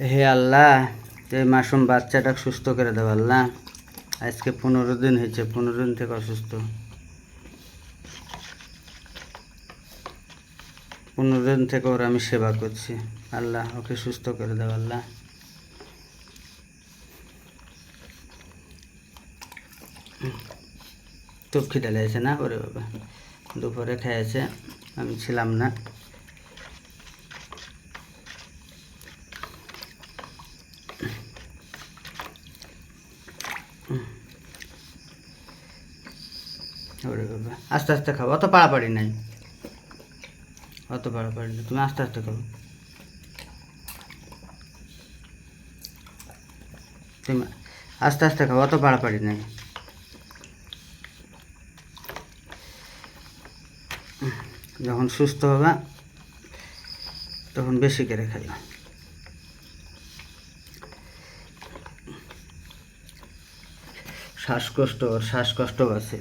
হে আল্লাহ, এই মাসুম বাচ্চাটা সুস্থ করে দেব আল্লাহ। আজকে পনেরো দিন হয়েছে, পনেরো দিন থেকে অসুস্থ। পনেরো দিন থেকে ওর আমি সেবা করছি। আল্লাহ ওকে সুস্থ করে দেব আল্লাহ। খুব খিদে লেগেছে না? ওরে বাবা, দুপুরে খেয়েছে, আমি ছিলাম না। আস্তে আস্তে খাও, অত পাড়াপাড়ি নাই। অত পাড়াপাড়ি নেই তুমি আস্তে আস্তে খাও। তুমি আস্তে আস্তে খাও, অত পাড়াপাড়ি নাই। যখন সুস্থ হবে, তখন বেশি করে খাইও। শ্বাসকষ্ট শ্বাসকষ্ট আছে।